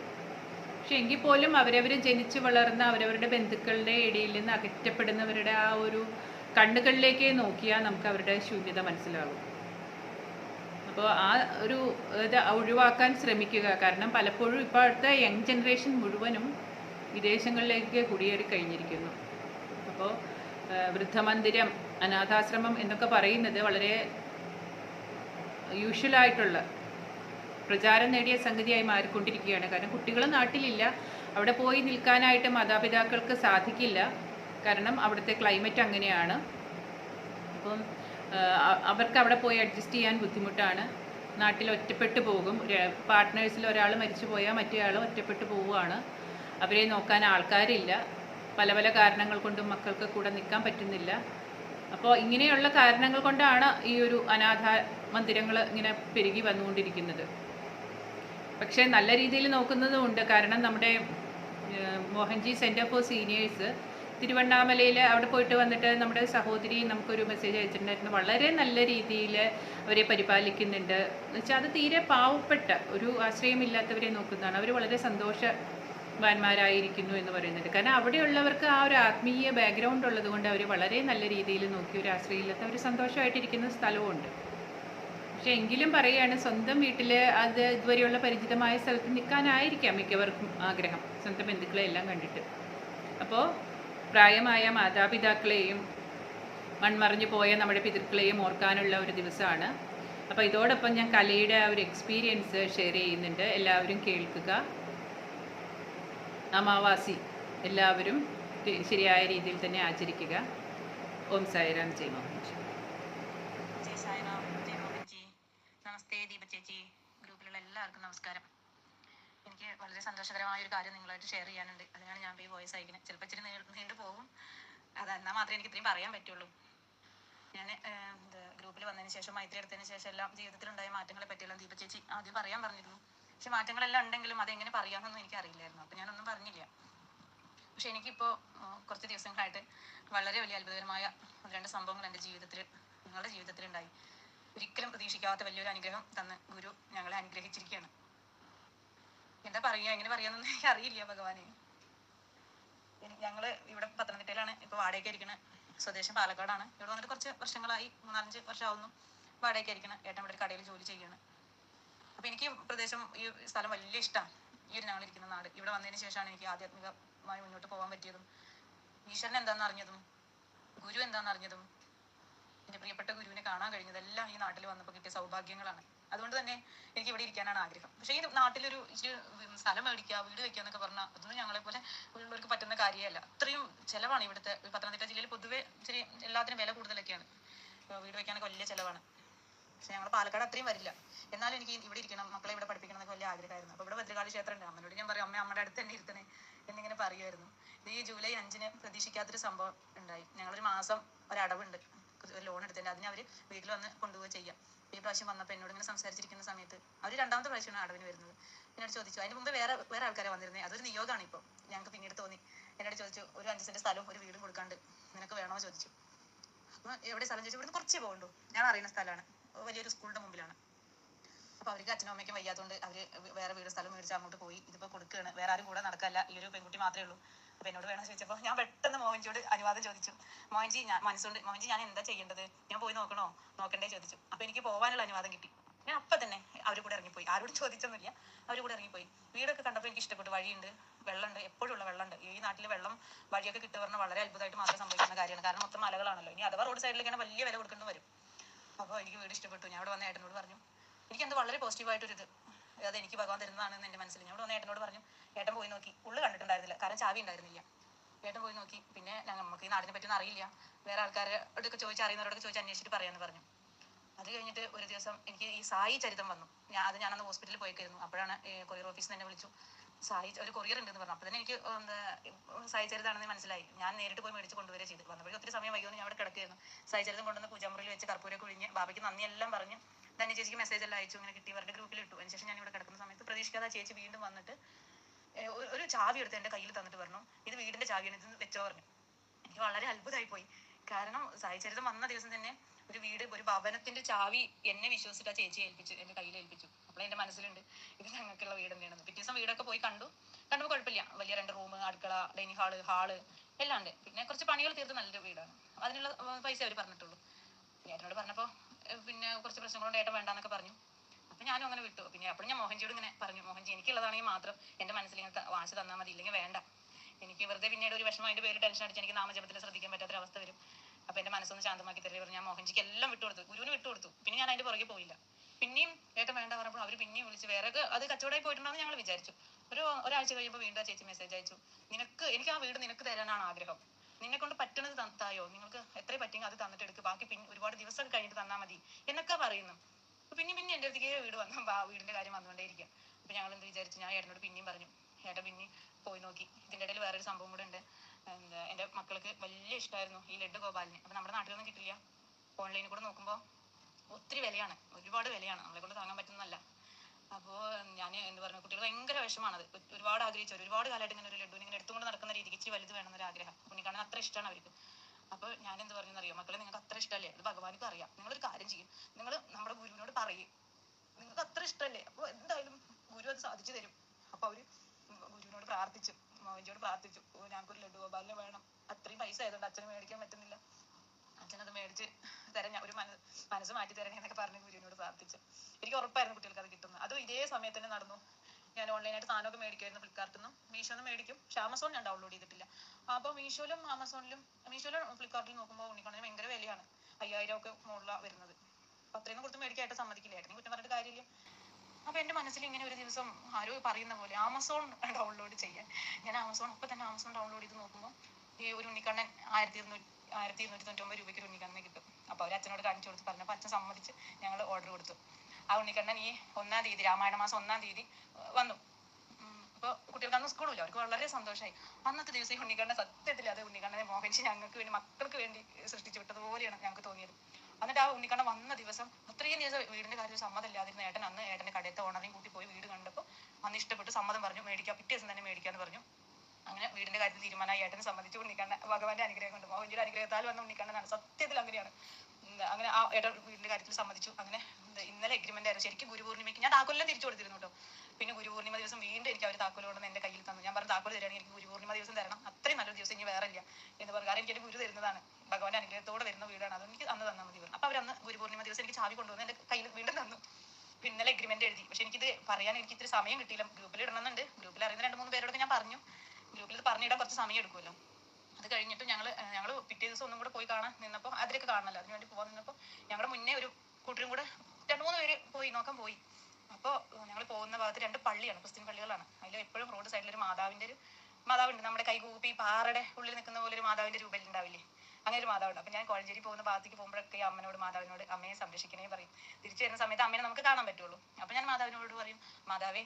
പക്ഷെ എങ്കിൽ പോലും അവരവർ ജനിച്ചു വളർന്ന അവരവരുടെ ബന്ധുക്കളുടെ ഇടയിൽ നിന്ന് അകറ്റപ്പെടുന്നവരുടെ ആ ഒരു കണ്ണുകളിലേക്ക് നോക്കിയാൽ നമുക്ക് അവരുടെ ശൂന്യത മനസ്സിലാകും. അപ്പോൾ ആ ഒരു ഇത് ഒഴിവാക്കാൻ ശ്രമിക്കുക. കാരണം പലപ്പോഴും ഇപ്പോഴത്തെ യങ് ജനറേഷൻ മുഴുവനും വിദേശങ്ങളിലേക്ക് കുടിയേറി കഴിഞ്ഞിരിക്കുന്നു. അപ്പോൾ വൃദ്ധമന്ദിരം അനാഥാശ്രമം എന്നൊക്കെ പറയുന്നത് വളരെ യൂഷ്വലായിട്ടുള്ള പ്രചാരം നേടിയ സംഗതിയായി മാറിക്കൊണ്ടിരിക്കുകയാണ്. കാരണം കുട്ടികൾ നാട്ടിലില്ല. അവിടെ പോയി നിൽക്കാനായിട്ട് മാതാപിതാക്കൾക്ക് സാധിക്കില്ല. കാരണം അവിടുത്തെ ക്ലൈമറ്റ് അങ്ങനെയാണ്. അപ്പം അവർക്ക് അവിടെ പോയി അഡ്ജസ്റ്റ് ചെയ്യാൻ ബുദ്ധിമുട്ടാണ്. നാട്ടിൽ ഒറ്റപ്പെട്ടു പോകും. പാർട്ട്നേഴ്സിൽ ഒരാൾ മരിച്ചു പോയാൽ മറ്റേ ആൾ ഒറ്റപ്പെട്ടു പോവുകയാണ് അവരെ നോക്കാൻ ആൾക്കാരില്ല. പല പല കാരണങ്ങൾ കൊണ്ടും മക്കൾക്ക് കൂടെ നിൽക്കാൻ പറ്റുന്നില്ല. അപ്പോൾ ഇങ്ങനെയുള്ള കാരണങ്ങൾ കൊണ്ടാണ് ഈ ഒരു അനാഥ മന്ദിരങ്ങൾ ഇങ്ങനെ പെരുകി വന്നുകൊണ്ടിരിക്കുന്നത്. പക്ഷേ നല്ല രീതിയിൽ നോക്കുന്നതുമുണ്ട്. കാരണം നമ്മുടെ മോഹൻജി സെന്റർ ഫോർ സീനിയേഴ്സ് തിരുവണ്ണാമലയിൽ അവിടെ പോയിട്ട് വന്നിട്ട് നമ്മുടെ സഹോദരി നമുക്കൊരു മെസ്സേജ് അയച്ചിട്ടുണ്ടായിരുന്നു. വളരെ നല്ല രീതിയിൽ അവരെ പരിപാലിക്കുന്നുണ്ട്. എന്ന് വെച്ചാൽ അത് തീരെ പാവപ്പെട്ട ഒരു ആശ്രയമില്ലാത്തവരെ നോക്കുന്നതാണ്. അവർ വളരെ സന്തോഷ സന്തോഷവാന്മാരായിരിക്കുന്നു എന്ന് പറയുന്നുണ്ട്. കാരണം അവിടെയുള്ളവർക്ക് ആ ഒരു ആത്മീയ ബാക്ക്ഗ്രൗണ്ട് ഉള്ളത് കൊണ്ട് അവർ വളരെ നല്ല രീതിയിൽ നോക്കി ഒരു ആശ്രയമില്ലാത്ത അവർ സന്തോഷമായിട്ടിരിക്കുന്ന സ്ഥലമുണ്ട് പക്ഷെ എങ്കിലും പറയുകയാണ് സ്വന്തം വീട്ടിൽ അത് ഇതുവരെയുള്ള പരിചിതമായ സ്ഥലത്ത് നിൽക്കാനായിരിക്കാം മിക്കവർക്കും ആഗ്രഹം. സ്വന്തം ബന്ധുക്കളെ എല്ലാം കണ്ടിട്ട്. അപ്പോൾ പ്രായമായ മാതാപിതാക്കളെയും മൺമറിഞ്ഞു പോയ നമ്മുടെ പിതൃക്കളെയും ഓർക്കാനുള്ള ഒരു ദിവസമാണ്. അപ്പോൾ ഇതോടൊപ്പം ഞാൻ കലയുടെ ആ ഒരു എക്സ്പീരിയൻസ് ഷെയർ ചെയ്യുന്നുണ്ട്. എല്ലാവരും കേൾക്കുക. അമാവാസി എല്ലാവരും ശരിയായ രീതിയിൽ തന്നെ ആചരിക്കുക. ഓം സായിറാം ജയ് മോഹൻ ജയ് സായിറാം ജയ് മോഹൻജി നമസ്തേ ദീപ ചേച്ചി ഗ്രൂപ്പിലുള്ള എല്ലാവർക്കും നമസ്കാരം എനിക്ക് വളരെ സന്തോഷകരമായ ഒരു കാര്യം നിങ്ങളായിട്ട് ഷെയർ ചെയ്യാനുണ്ട്. അതിനാണ് ഞാൻ ഈ വോയിസ് അയക്കുന്നത് ചിലപ്പോൾ ഇച്ചിരി നീണ്ടു പോകും. അത് എന്നാൽ മാത്രമേ എനിക്ക് ഇത്രയും പറയാൻ പറ്റുള്ളൂ. ഞാൻ ഗ്രൂപ്പിൽ വന്നതിന് ശേഷം മൈത്രി എടുത്തതിന് ശേഷം എല്ലാം ജീവിതത്തിലുണ്ടായ മാറ്റങ്ങളെ പറ്റിയെല്ലാം ദീപ ചേച്ചി ആദ്യം പറയാൻ പറഞ്ഞിരുന്നു. പക്ഷെ മാറ്റങ്ങളെല്ലാം ഉണ്ടെങ്കിലും അതെങ്ങനെ പറയാമെന്നൊന്നും എനിക്ക് അറിയില്ലായിരുന്നു. അപ്പം ഞാനൊന്നും പറഞ്ഞില്ല. പക്ഷെ എനിക്കിപ്പോൾ കുറച്ച് ദിവസങ്ങളായിട്ട് വളരെ വലിയ അത്ഭുതകരമായ രണ്ട് സംഭവങ്ങൾ എന്റെ ജീവിതത്തിൽ നിങ്ങളുടെ ജീവിതത്തിലുണ്ടായി. ഒരിക്കലും പ്രതീക്ഷിക്കാത്ത വലിയൊരു അനുഗ്രഹം തന്ന് ഗുരു ഞങ്ങളെ അനുഗ്രഹിച്ചിരിക്കുകയാണ്. എന്താ പറയുക? എങ്ങനെ പറയാന്നൊന്നും എനിക്ക് അറിയില്ല ഭഗവാനെ. ഞങ്ങൾ ഇവിടെ പത്തനംതിട്ടയിലാണ് ഇപ്പൊ വാടകയ്ക്ക് ഇരിക്കുന്നത് സ്വദേശം പാലക്കാടാണ്. ഇവിടെ വന്നിട്ട് കുറച്ച് വർഷങ്ങളായി മൂന്നാലഞ്ച് വർഷമാവുന്നു വാടകയ്ക്ക് ഇരിക്കണം. ഏട്ടൻ ഇവിടെ കടയിൽ ജോലി ചെയ്യാണ്. അപ്പൊ എനിക്ക് പ്രദേശം ഈ സ്ഥലം വലിയ ഇഷ്ടമാണ് ഈ ഒരു ഞങ്ങൾ ഇരിക്കുന്ന നാട്. ഇവിടെ വന്നതിന് ശേഷമാണ് എനിക്ക് ആധ്യാത്മികമായി മുന്നോട്ട് പോകാൻ പറ്റിയതും. ഈശ്വരൻ എന്താണെന്ന് അറിഞ്ഞതും ഗുരു എന്താണെന്ന് അറിഞ്ഞതും എന്റെ പ്രിയപ്പെട്ട ഗുരുവിനെ കാണാൻ കഴിഞ്ഞതെല്ലാം ഈ നാട്ടിൽ വന്നപ്പോൾ കിട്ടിയ സൗഭാഗ്യങ്ങളാണ്. അതുകൊണ്ട് തന്നെ എനിക്ക് ഇവിടെ ഇരിക്കാനാണ് ആഗ്രഹം. പക്ഷേ ഈ നാട്ടിലൊരു സ്ഥലം മേടിക്കുക വീട് വെക്കുക എന്നൊക്കെ പറഞ്ഞാൽ അതൊന്നും ഞങ്ങളെ പോലെ ഉള്ളവർക്ക് പറ്റുന്ന കാര്യമല്ല. അത്രയും ചിലവാണ് ഇവിടുത്തെ പത്തനംതിട്ട ജില്ലയിൽ പൊതുവെ ഇച്ചിരി എല്ലാത്തിനും വില കൂടുതലൊക്കെയാണ്. വീട് വെക്കാനൊക്കെ വലിയ ചിലവാണ്. പക്ഷെ ഞങ്ങൾ പാലക്കാട് അത്രയും വരില്ല. എന്നാലും എനിക്ക് ഇവിടെ ഇരിക്കണം മക്കളെ ഇവിടെ പഠിപ്പിക്കണം എന്നൊക്കെ വലിയ ആഗ്രഹമായിരുന്നു. അപ്പോൾ ഇവിടെ ഭദ്രകാളി ക്ഷേത്രം ഉണ്ട് അമ്മനോട് ഞാൻ പറയും അമ്മ അമ്മയുടെ അടുത്ത് തന്നെ ഇരുത്തണേ എന്നിങ്ങനെ പറയുമായിരുന്നു. ഈ ജൂലൈ അഞ്ചിന് പ്രതീക്ഷിക്കാത്തൊരു സംഭവം ഉണ്ടായി. ഞങ്ങളൊരു മാസം ഒരടവുണ്ട്. ഒരു ലോൺ എടുത്തിട്ടുണ്ട്. അതിന് അവർ വീട്ടിൽ വന്ന് കൊണ്ടുപോയി ചെയ്യാം. ഈ പ്രാവശ്യം വന്നപ്പോൾ എന്നോട് ഇങ്ങനെ സംസാരിച്ചിരിക്കുന്ന സമയത്ത് അവർ രണ്ടാമത്തെ പ്രാവശ്യമാണ് അടവിന് വരുന്നത്. എന്നോട് ചോദിച്ചു. അതിന് മുമ്പ് വേറെ വേറെ ആൾക്കാരെ വന്നിരുന്നത് അതൊരു നിയോഗമാണ് ഇപ്പോൾ ഞങ്ങൾക്ക് പിന്നീട് തോന്നി. എന്നോട് ചോദിച്ചു ഒരു അഞ്ച് സെന്റ് സ്ഥലവും ഒരു വീടും കൊടുക്കാണ്ട് നിനക്ക് വേണോ? ചോദിച്ചു. അപ്പോൾ എവിടെ സ്ഥലം ചോദിച്ചു? ഇവിടുന്ന് കുറച്ചേ പോകണ്ടു ഞാൻ അറിയുന്ന സ്ഥലമാണ്. വലിയൊരു സ്കൂളിന്റെ മുമ്പിലാണ്. അപ്പോൾ അവർക്ക് അച്ഛനും അമ്മയ്ക്കും വയ്യാത്തതുകൊണ്ട് അവർ വേറെ വീട് സ്ഥലം മേടിച്ച് അങ്ങോട്ട് പോയി. ഇതിപ്പോൾ കൊടുക്കുകയാണ് വേറെ ആരും കൂടെ നടക്കല്ല. ഈ ഒരു പെൺകുട്ടി മാത്രമേ ഉള്ളൂ. അപ്പോൾ എന്നോട് വേണം ചോദിച്ചപ്പോ ഞാൻ പെട്ടെന്ന് മോഹൻജിയോട് അനുവാദം ചോദിച്ചു. മോഹൻജി ഞാൻ മനസ്സുകൊണ്ട് മോഹൻജി ഞാൻ എന്താ ചെയ്യേണ്ടത്? ഞാൻ പോയി നോക്കണോ? നോക്കണ്ടേ ചോദിച്ചു. അപ്പൊ എനിക്ക് പോകാനുള്ള അനുവാദം കിട്ടി. ഞാൻ അപ്പൊ തന്നെ അവർ കൂടെ ഇറങ്ങിപ്പോയി. ആരോടും ചോദിച്ചൊന്നുമില്ല. അവർ കൂടെ ഇറങ്ങിപ്പോയി. വീടൊക്കെ കണ്ടപ്പോൾ എനിക്ക് ഇഷ്ടപ്പെട്ടു. വഴിയുണ്ട് വെള്ളമുണ്ട് ഉള്ള വെള്ളമുണ്ട് ഈ നാട്ടിൽ വെള്ളം വഴിയൊക്കെ കിട്ടുക പറഞ്ഞാൽ വളരെ അത്ഭുതമായിട്ട് മാത്രം സംഭവിക്കുന്ന കാര്യമാണ്. കാരണം മൊത്തം മലകളാണല്ലോ. ഇനി അഥവാ റോഡ് സൈഡിലേക്ക് വലിയ വില കൊടുക്കേണ്ടി വരും. അപ്പോൾ എനിക്ക് വീട് ഇഷ്ടപ്പെട്ടു. ഞാൻ അവിടെ വന്ന ഏട്ടനോട് പറഞ്ഞു. എനിക്ക് എന്തോ വളരെ പോസിറ്റീവായിട്ടൊരു ഇത് അത് എനിക്ക് ഭഗവാൻ തരുന്നതാണെന്ന് എന്റെ മനസ്സിൽ ഞാൻ വന്ന ഏട്ടനോട് പറഞ്ഞു ഏട്ടൻ പോയി നോക്കി. ഉള്ളു കണ്ടിട്ടുണ്ടായിരുന്നില്ല. കാരണം ചാവി ഉണ്ടായിരുന്നില്ല. ഏട്ടൻ പോയി നോക്കി. പിന്നെ നമുക്ക് ഈ നാടിനെ പറ്റി അറിയില്ല. വേറെ ആൾക്കാരോടൊക്കെ ചോദിച്ച് അറിയുന്നവരോടൊക്കെ ചോദിച്ച് അന്വേഷിച്ചിട്ട് പറയാമെന്ന് പറഞ്ഞു. അത് കഴിഞ്ഞിട്ട് ഒരു ദിവസം എനിക്ക് ഈ സായി ചരിതം വന്നു. ഞാൻ അത് ഞാനന്ന് ഹോസ്പിറ്റലിൽ പോയിക്കായിരുന്നു. അപ്പോഴാണ് കൊറിയർ ഓഫീസിൽ എന്നെ വിളിച്ചു. സായി ഒരു കൊറിയർ ഉണ്ടെന്ന് പറഞ്ഞു. അപ്പോൾ തന്നെ എനിക്ക് സായി ചരിതാണെന്ന് മനസ്സിലായി. ഞാൻ നേരിട്ട് പോയി മേടിച്ച് കൊണ്ടുവരിക ചെയ്തു വന്നപ്പോഴേക്കും ഒത്തിരി സമയം വൈകുന്നു ഞാൻ അവിടെ കിടക്കുകയായിരുന്നു. സായി ചരിതം കൊണ്ടുവന്ന് പൂജാമുറിയിൽ വെച്ച് കർപ്പൂരൊക്കെ ഒഴിഞ്ഞ് ബാബയ്ക്ക് നന്ദിയെല്ലാം പറഞ്ഞ് തന്നെ ചേച്ചിക്ക് മെസ്സേജ് എല്ലാം അയച്ചു അങ്ങനെ കിട്ടി. അവരുടെ ഗ്രൂപ്പിൽ ഇട്ടു. അതിനുശേഷം ഞാൻ ഇവിടെ കിടക്കുന്ന സമയത്ത് പ്രതീക്ഷിക്കാതെ ആ ചേച്ചി വീണ്ടും വന്നിട്ട് ഒരു- ചാവി എടുത്ത് എന്റെ കയ്യിൽ തന്നിട്ട് പറഞ്ഞു ഇത് വീടിന്റെ ചാവിയാണ് ഇത് വെച്ചോ പറഞ്ഞു. എനിക്ക് വളരെ അത്ഭുതമായി പോയി. കാരണം സായിചരിതം വന്ന ദിവസം തന്നെ ഒരു വീട് ഒരു ഭവനത്തിന്റെ ചാവി എന്നെ വിശ്വസിച്ചിട്ട് ആ ചേച്ചി ഏൽപ്പിച്ചു എന്റെ കയ്യിൽ ഏൽപ്പിച്ചു. അപ്പോൾ എന്റെ മനസ്സിലുണ്ട് ഇത് ഞങ്ങൾക്കുള്ള വീട് തന്നെയാണെന്ന് പിറ്റേ ദിവസം വീടൊക്കെ പോയി കണ്ടു. കണ്ടപ്പോൾ കുഴപ്പമില്ല. വലിയ രണ്ട് റൂം അടുക്കള ഡൈനിങ് ഹാൾ ഹാൾ എല്ലാം ഉണ്ട്. പിന്നെ കുറച്ച് പണികൾ തീർത്ത് നല്ലൊരു വീടാണ്. അതിനുള്ള പൈസ അവർ പറഞ്ഞിട്ടുള്ളൂ. ഏട്ടനോട് പറഞ്ഞപ്പോൾ പിന്നെ കുറച്ച് പ്രശ്നങ്ങളുണ്ട് ഏട്ടൻ വേണ്ടാന്നൊക്കെ പറഞ്ഞു. അപ്പൊ ഞാനും അങ്ങനെ വിട്ടു. പിന്നെ അപ്പോഴും ഞാൻ മോഹൻജിയോട് ഇങ്ങനെ പറഞ്ഞു. മോഹൻജി എനിക്കുള്ളതാണെങ്കിൽ മാത്രം എന്റെ മനസ്സിൽ ഇങ്ങനെ വാശി തന്നാൽ മതി. ഇല്ലെങ്കിൽ വേണ്ട. എനിക്ക് വെറുതെ പിന്നീട് ഒരു വിഷമം അതിന്റെ പേര് ടെൻഷൻ അടിച്ച് എനിക്ക് നാമജപത്തിൽ ശ്രദ്ധിക്കാൻ പറ്റാത്ത അവസ്ഥ വരും. അപ്പൊ എന്റെ മനസ്സൊന്ന് ശാന്തമാക്കി തരുക പറഞ്ഞു. ഞാൻ മോഹൻജിക്ക് എല്ലാം വിട്ടു വിട്ടുകൊടുത്തു ഗുരുവിന് വിട്ടുകൊടുത്തു പിന്നെ ഞാൻ അതിന്റെ പുറകെ പോയില്ല. പിന്നെയും ഏട്ടൻ വേണ്ട പറഞ്ഞപ്പോൾ അവർ പിന്നെയും വിളിച്ച് വേറെ അത് കച്ചവടമായി പോയിട്ടുണ്ടെന്ന് ഞങ്ങൾ വിചാരിച്ചു. ഒരു ഒരാഴ്ച കഴിയുമ്പോൾ വീണ്ടും ആ ചേച്ചി മെസ്സേജ് അയച്ചു. നിനക്ക് എനിക്ക് ആ വീട് നിനക്ക് തരാനാണ് ആഗ്രഹം. നിന്നെ കൊണ്ട് പറ്റുന്നത് തന്നായോ? നിങ്ങൾക്ക് എത്ര പറ്റിയെങ്കിൽ അത് തന്നിട്ട് എടുക്ക്. ബാക്കി പിന്നെ ഒരുപാട് ദിവസം കഴിഞ്ഞിട്ട് തന്നാൽ മതി. എന്നൊക്കെ പറയുന്നു. പിന്നെ പിന്നെ എന്റെ അടുത്തേക്ക് വീട് വന്നു ആ വീടിന്റെ കാര്യം വന്നുകൊണ്ടേയിരിക്കുക അപ്പൊ ഞങ്ങൾ എന്ത് വിചാരിച്ചു? ഞാൻ ഏട്ടനോട് പിന്നെയും പറഞ്ഞു. ഏട്ടൻ പിന്നെ പോയി നോക്കി. ഇതിന്റെ ഇടയിൽ വേറൊരു സംഭവം കൂടെ ഉണ്ട്. എന്റെ മക്കൾക്ക് വലിയ ഇഷ്ടമായിരുന്നു ഈ ലഡ്ഡു ഗോപാലിന്. അപ്പൊ നമ്മുടെ നാട്ടിലൊന്നും കിട്ടില്ല. ഓൺലൈനിൽ കൂടെ നോക്കുമ്പോൾ ഒത്തിരി വിലയാണ്. ഒരുപാട് വിലയാണ്. നമ്മളെ കൊണ്ട് താങ്ങാൻ പറ്റുന്നതല്ല. അപ്പോൾ ഞാൻ എന്ത് പറഞ്ഞു? കുട്ടികൾ ഭയങ്കര വിഷമാണത് ഒരുപാട് ആഗ്രഹിച്ചവർ ഒരുപാട് കാലമായിട്ട് ഇങ്ങനെ ഒരു ലഡു ഇങ്ങനെ എടുത്തുകൊണ്ട് നടക്കുന്ന രീതിക്ക് ഇച്ചിരി വലുത് വേണമെന്നൊരു ആഗ്രഹം ഉണ്ണിക്കാണൻ അത്ര ഇഷ്ടമാണ് അവർക്ക്. അപ്പോൾ ഞാൻ എന്ത് പറഞ്ഞു അറിയോ മക്കളെ നിങ്ങൾക്ക് അത്ര ഇഷ്ടമല്ലേ? അത് ഭഗവാനിക്കും അറിയാം. നിങ്ങൾ ഒരു കാര്യം ചെയ്യും. നിങ്ങൾ നമ്മുടെ ഗുരുവിനോട് പറയും. നിങ്ങൾക്ക് അത്ര ഇഷ്ടമല്ലേ? അപ്പോൾ എന്തായാലും ഗുരു അത് സാധിച്ചു തരും. അപ്പോൾ അവർ ഗുരുവിനോട് പ്രാർത്ഥിച്ചു. മോഹൻജിയോട് പ്രാർത്ഥിച്ചു. ഞങ്ങൾക്കൊരു ലഡു ഗോപാലിന് വേണം. അത്രയും പൈസ ആയതുകൊണ്ട് അച്ഛന് മേടിക്കാൻ പറ്റുന്നില്ല. അച്ഛനത് മേടിച്ച് തരാൻ ഒരു മനസ്സ് മനസ്സ് മാറ്റി തരണേ എന്നൊക്കെ പറഞ്ഞ് ഗുരുവിനോട് പ്രാർത്ഥിച്ചു. എനിക്ക് ഉറപ്പായിരുന്നു കുട്ടികൾക്ക് അത് കിട്ടുന്നത് അതും ഇതേ സമയത്ത് തന്നെ നടന്നു. ഞാൻ ഓൺലൈനായിട്ട് സാധനമൊക്കെ മേടിക്കുമായിരുന്നു ഫ്ലിപ്കാർട്ടിൽ നിന്നും മീഷോന്ന് മേടിക്കും. പക്ഷെ ആമസോൺ ഞാൻ ഡൗൺലോഡ് ചെയ്തിട്ടില്ല. അപ്പോൾ മീഷോയിലും ആമസോണിലും മീഷോയിലും ഫ്ലിപ്കാർട്ടിലും നോക്കുമ്പോൾ ഉണ്ണിക്കണ്ണന് ഭയങ്കര വിലയാണ്. അയ്യായിരം ഒക്കെ മുകളിലാണ് വരുന്നത്. അപ്പൊ അത്രയും കൊടുത്ത് മേടിക്കായിട്ട് സമ്മതിക്കില്ലായിരുന്നു കുറ്റം പറഞ്ഞിട്ട് കാര്യമില്ല. അപ്പൊ എന്റെ മനസ്സിൽ ഇങ്ങനെ ഒരു ദിവസം ആരോ പറയുന്ന പോലെ ആമസോൺ ഡൗൺലോഡ് ചെയ്യാൻ. ഞാൻ ആമസോൺ അപ്പൊ തന്നെ ആമസോൺ ഡൗൺലോഡ് ചെയ്ത് നോക്കുമ്പോൾ ഈ ഒരു ഉണ്ണിക്കണ്ണൻ ആയിരത്തി ഇരുന്നൂറ്റി ആയിരത്തി ഇരുന്നൂറ്റി തൊണ്ണൂറ്റൊമ്പത് രൂപയ്ക്ക് ഒരു ഉണ്ണിക്കണ്ണനെ കിട്ടും. അപ്പോൾ അവർ അച്ഛനോട് കാണിച്ചു കൊടുത്ത് പറഞ്ഞപ്പോൾ അച്ഛൻ സമ്മതിച്ച് ഞങ്ങൾ ഓർഡർ കൊടുത്തു. ആ ഉണ്ണിക്കണ്ണൻ ഈ ഒന്നാം തീയതി രാമായണ മാസം ഒന്നാം തീയതി വന്നു. അപ്പോൾ കുട്ടികൾക്ക് അന്ന് സ്കൂളില്ല. അവർക്ക് വളരെ സന്തോഷമായി അന്നത്തെ ദിവസം ഈ ഉണ്ണിക്കണ്ണൻ സത്യത്തിൽ അത് ഉണ്ണിക്കണ്ണനെ മോഹിച്ച് ഞങ്ങൾക്ക് വേണ്ടി മക്കൾക്ക് വേണ്ടി സൃഷ്ടിച്ചു വിട്ടതുപോലെയാണ് ഞങ്ങൾക്ക് തോന്നിയത്. എന്നിട്ട് ആ ഉണ്ണിക്കണ്ണൻ വന്ന ദിവസം അത്രയും ദിവസം വീടിന്റെ കാര്യം സമ്മതമില്ലാതിരുന്ന ഏട്ടൻ അന്ന് ഏട്ടന്റെ കടയത്തെ ഓണറിനെയും കൂട്ടി പോയി വീട് കണ്ടപ്പോൾ അന്ന് ഇഷ്ടപ്പെട്ട് സമ്മതം പറഞ്ഞു മേടിക്കാം പിറ്റേ ദിവസം തന്നെ മേടിക്കാന്ന് പറഞ്ഞു. അങ്ങനെ വീടിന്റെ കാര്യത്തിൽ തീരുമാനമായി. ഏട്ടനെ സംബന്ധിച്ച് ഉണ്ണിക്കണ്ണ ഭഗവാന്റെ അനുഗ്രഹം കൊണ്ട് മോഹൻജിയുടെ അനുഗ്രഹത്താൽ വന്ന ഉണ്ണിക്കണ്ണനാണ് സത്യത്തിൽ അങ്ങനെയാണ്. അങ്ങനെ ആ ഏട്ടൻ വീടിന്റെ കാര്യത്തിൽ സമ്മതിച്ചു. അങ്ങനെ ഇന്നലെ എഗ്രിമെന്റ് ആയിരുന്നു. ശരിക്കും ഗുരുപൂർണിമയ്ക്ക് ഞാൻ താക്കോലെല്ലാം തിരിച്ചു കൊടുത്തിരുന്നു കേട്ടോ പിന്നെ ഗുരുപൂർണിമ ദിവസം വീണ്ടും എനിക്ക് അവർ താക്കോൽ കൊണ്ടുവന്ന് എന്റെ കയ്യിൽ തന്നു. ഞാൻ പറഞ്ഞു താക്കോൽ തരാണെങ്കിൽ എനിക്ക് ഗുരുപൂർണിമ ദിവസം തരണം. അത്രയും നല്ലൊരു ദിവസം ഇനി വേറെ ഇല്ല എന്ന് പറഞ്ഞു. കാരണം എനിക്ക് ഗുരു തരുന്നതാണ്. ഭഗവാന്റെ അനുഗ്രഹത്തോടെ വരുന്ന വീടാണ്. അത് എനിക്ക് അന്ന് തന്നാൽ മതി അപ്പൊ അവരന്ന് ഗുരുപൂർണിമ ദിവസം എനിക്ക് ചാവി കൊണ്ടുവന്ന് എന്റെ കയ്യിൽ വീണ്ടും തന്നു. പിന്നെ ഇന്നലെ എഗ്രിമെന്റ് എഴുതി. പക്ഷെ എനിക്കിത് പറയാൻ എനിക്ക് ഇത്തിരി സമയം കിട്ടിയില്ല. ഗ്രൂപ്പിൽ ഇടണമെന്നുണ്ട്. ഗ്രൂപ്പിൽ അറിയുന്ന രണ്ട് മൂന്ന് പേരോടൊക്കെ ഞാൻ പറഞ്ഞു. ഗ്രൂപ്പിൽ ഇത് പറഞ്ഞിടാൻ കുറച്ച് സമയം എടുക്കുമല്ലോ. അത് കഴിഞ്ഞിട്ട് ഞങ്ങൾ ഞങ്ങൾ പിറ്റേ ദിവസം ഒന്നും കൂടെ പോയി കാണാൻ നിന്നപ്പോൾ അതിലൊക്കെ കാണണമല്ലോ. അതിനുവേണ്ടി പോകാൻ നിന്നപ്പോൾ ഞങ്ങളുടെ മുന്നേ ഒരു കൂട്ടരും കൂടെ രണ്ട് പേര് പോയി. അപ്പോൾ ഞങ്ങൾ പോകുന്ന ഭാഗത്ത് രണ്ട് പള്ളിയാണ് ക്രിസ്ത്യൻ പള്ളികളാണ്. അതിൽ എപ്പോഴും റോഡ് സൈഡിൽ ഒരു മാതാവിന്റെ ഒരു മാതാവുണ്ട്. നമ്മുടെ കൈകൂപ്പി പാറയുടെ ഉള്ളിൽ നിൽക്കുന്ന പോലെ ഒരു മാതാവിന്റെ രൂപയിൽ ഉണ്ടാവില്ലേ? അങ്ങനെ ഒരു മാതാവുണ്ട്. അപ്പം ഞാൻ കോഴഞ്ചേരി പോകുന്ന ഭാഗത്തേക്ക് പോകുമ്പോഴൊക്കെ ഈ അമ്മനോട് മാതാവിനോട് അമ്മയെ സംരക്ഷിക്കണേ പറയും. തിരിച്ചു വരുന്ന സമയത്ത് അമ്മയെ നമുക്ക് കാണാൻ പറ്റുള്ളൂ. അപ്പം ഞാൻ മാതാവിനോട് പറയും മാതാവേ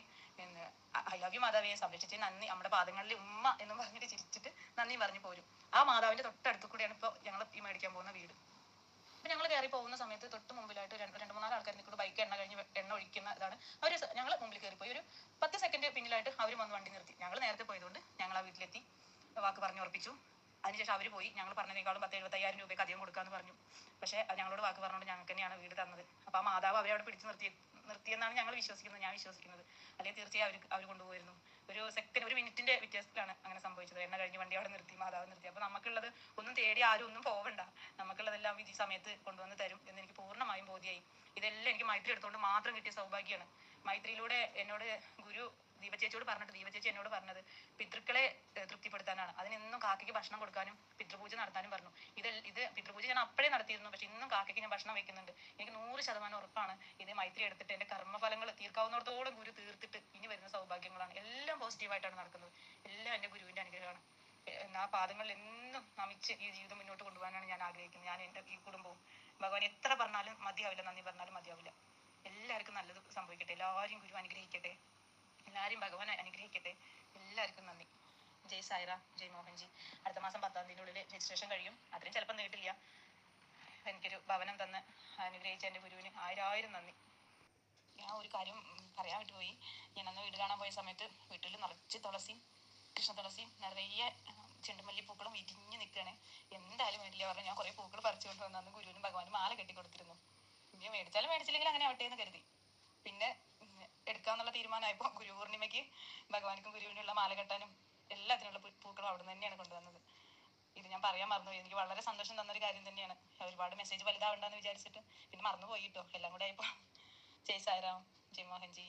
ഐ ലവ് യു മാതാവേ സംരക്ഷിച്ച് നന്ദി. നമ്മുടെ പാദങ്ങളിൽ ഉമ്മ എന്ന് പറഞ്ഞിട്ട് ചിരിച്ചിട്ട് നന്ദി പറഞ്ഞു പോരും. ആ മാതാവിന്റെ തൊട്ടടുത്ത് കൂടെയാണ് ഇപ്പോൾ ഞങ്ങൾ ഈ മേടിക്കാൻ പോകുന്ന വീട്. അപ്പൊ ഞങ്ങൾ കയറി പോകുന്ന സമയത്ത് തൊട്ട് മുമ്പിലായിട്ട് രണ്ട് രണ്ട് മൂന്നാൽ ആൾക്കാർ നിൽക്കുന്നു ബൈക്ക് എണ്ണ കഴിഞ്ഞ് എണ്ണ ഒഴിക്കുന്ന ഇതാണ്. അവർ ഞങ്ങൾ മുമ്പിൽ കയറി പോയി. ഒരു പത്ത് സെക്കൻഡ് പിന്നിലായിട്ട് അവർ വന്ന് വണ്ടി നിർത്തി. ഞങ്ങൾ നേരത്തെ പോയതുകൊണ്ട് ഞങ്ങൾ ആ വീട്ടിലെത്തി. വാക്ക് പറഞ്ഞു ഉറപ്പിച്ചു. അതിനുശേഷം അവർ പോയി. ഞങ്ങൾ പറഞ്ഞതിനേക്കാളും പത്ത് എഴുപത്തയ്യായിരം രൂപയ്ക്ക് അധികം കൊടുക്കാന്ന് പറഞ്ഞു. പക്ഷേ ഞങ്ങളോട് വാക്ക് പറഞ്ഞുകൊണ്ട് ഞങ്ങൾക്ക് തന്നെയാണ് വീട് തന്നത്. അപ്പോൾ ആ മാതാവ് അവരെ അവിടെ പിടിച്ച് നിർത്തി നിർത്തിയെന്നാണ് ഞങ്ങൾ വിശ്വസിക്കുന്നത് ഞാൻ വിശ്വസിക്കുന്നത്. അല്ലെങ്കിൽ തീർച്ചയായും അവർ അവർ കൊണ്ടുപോയിരുന്നു. ഒരു സെക്കൻഡ് ഒരു മിനിറ്റിന്റെ വ്യത്യാസത്തിലാണ് അങ്ങനെ സംഭവിച്ചത്. എണ്ണ കഴിഞ്ഞ് വണ്ടി അവിടെ നിർത്തി മാതാവ് നിർത്തി. അപ്പൊ നമുക്കുള്ളത് ഒന്നും തേടി ആരും ഒന്നും പോവണ്ട. നമുക്കുള്ളതെല്ലാം വിധി സമയത്ത് കൊണ്ടുവന്ന് തരും എന്ന് എനിക്ക് പൂർണമായും ബോധ്യമായി ഇതെല്ലാം എനിക്ക് മൈത്രി എടുത്തുകൊണ്ട് മാത്രം കിട്ടിയ സൗഭാഗ്യമാണ് മൈത്രിയിലൂടെ എന്നോട് ഗുരു ദീപചേച്ചിയോട് പറഞ്ഞിട്ട് ദീപചേച്ചി എന്നോട് പറഞ്ഞത് പിതൃക്കളെ തൃപ്തിപ്പെടുത്താനാണ്. അതിനെന്നും കാക്കയ്ക്ക് ഭക്ഷണം കൊടുക്കാനും പിതൃപൂജ നടത്താനും പറഞ്ഞു. ഇത് ഇത് പിതൃപൂജ ഞാൻ അപ്പോഴേ നടത്തിയിരുന്നു. പക്ഷെ ഇന്നും കാക്കയ്ക്ക് ഞാൻ ഭക്ഷണം വെക്കുന്നുണ്ട് എനിക്ക് നൂറ് ശതമാനം ഉറപ്പാണ് ഇത് മൈത്രി എടുത്തിട്ട് എന്റെ കർമ്മഫലങ്ങൾ തീർക്കാവുന്നിടത്തോളം ഗുരു തീർത്തിട്ട് ഇനി വരുന്ന സൗഭാഗ്യങ്ങളാണ്. എല്ലാം പോസിറ്റീവായിട്ടാണ് നടക്കുന്നത്. എല്ലാം എന്റെ ഗുരുവിന്റെ അനുഗ്രഹമാണ്. എന്നാ പാദങ്ങളിൽ എന്നും നമിച്ച് ഈ ജീവിതം മുന്നോട്ട് കൊണ്ടുപോകാനാണ് ഞാൻ ആഗ്രഹിക്കുന്നത്. ഞാൻ എന്റെ ഈ കുടുംബവും. ഭഗവാൻ എത്ര പറഞ്ഞാലും മതിയാവില്ല. നന്ദി പറഞ്ഞാലും മതിയാവില്ല. എല്ലാവർക്കും നല്ലത് സംഭവിക്കട്ടെ. എല്ലാവരും ഗുരു അനുഗ്രഹിക്കട്ടെ. എല്ലാവരെയും ഭഗവാൻ അനുഗ്രഹിക്കട്ടെ. എല്ലാവർക്കും നന്ദി. ജയ് സായിറ ജയ് മോഹൻജി. അടുത്ത മാസം പത്താം തീയതി ഉള്ളിൽ രജിസ്ട്രേഷൻ കഴിയും. അത്രയും ചിലപ്പോൾ നീട്ടില്ല. എനിക്കൊരു ഭവനം തന്ന് അനുഗ്രഹിച്ച എന്റെ ഗുരുവിന് ആയിരായിരം ആയിരം നന്ദി. ഞാൻ ഒരു കാര്യം പറയാൻ വിട്ടുപോയി. ഞാൻ അന്ന് വീട് കാണാൻ പോയ സമയത്ത് വീട്ടിൽ നിറച്ച് തുളസിയും കൃഷ്ണ തുളസിയും നിറയെ ചെണ്ടുമല്ലി പൂക്കളും വിരിഞ്ഞ് നിൽക്കുകയാണ് എന്തായാലും വേണ്ടില്ല പറഞ്ഞു ഞാൻ കുറേ പൂക്കൾ പറിച്ചു കൊണ്ടുവന്നു അന്ന് ഗുരുവിനും ഭഗവാനും മാല കെട്ടി കൊടുത്തിരുന്നു ഇനി മേടിച്ചാലും മേടിച്ചില്ലെങ്കിൽ അങ്ങനെ ആവട്ടെ എന്ന് കരുതി. പിന്നെ എടുക്കാന്നുള്ള തീരുമാനമായപ്പോൾ ഗുരു പൂർണിമയ്ക്ക് ഭഗവാനിക്കും ഗുരുവിനുള്ള മാല കെട്ടാനും എല്ലാത്തിനുള്ള പൂക്കളും അവിടെ തന്നെയാണ് കൊണ്ടുവന്നത്. ഇത് ഞാൻ പറയാൻ മറന്നുപോയി എനിക്ക് വളരെ സന്തോഷം തന്ന ഒരു കാര്യം തന്നെയാണ്. ഒരുപാട് മെസ്സേജ് വലുതാവണ്ടെന്ന് വിചാരിച്ചിട്ട് പിന്നെ മറന്നു പോയിട്ടോ എല്ലാം കൂടെ ആയപ്പോൾ ജയ് സായിറാം. ജയ് മോഹൻജി.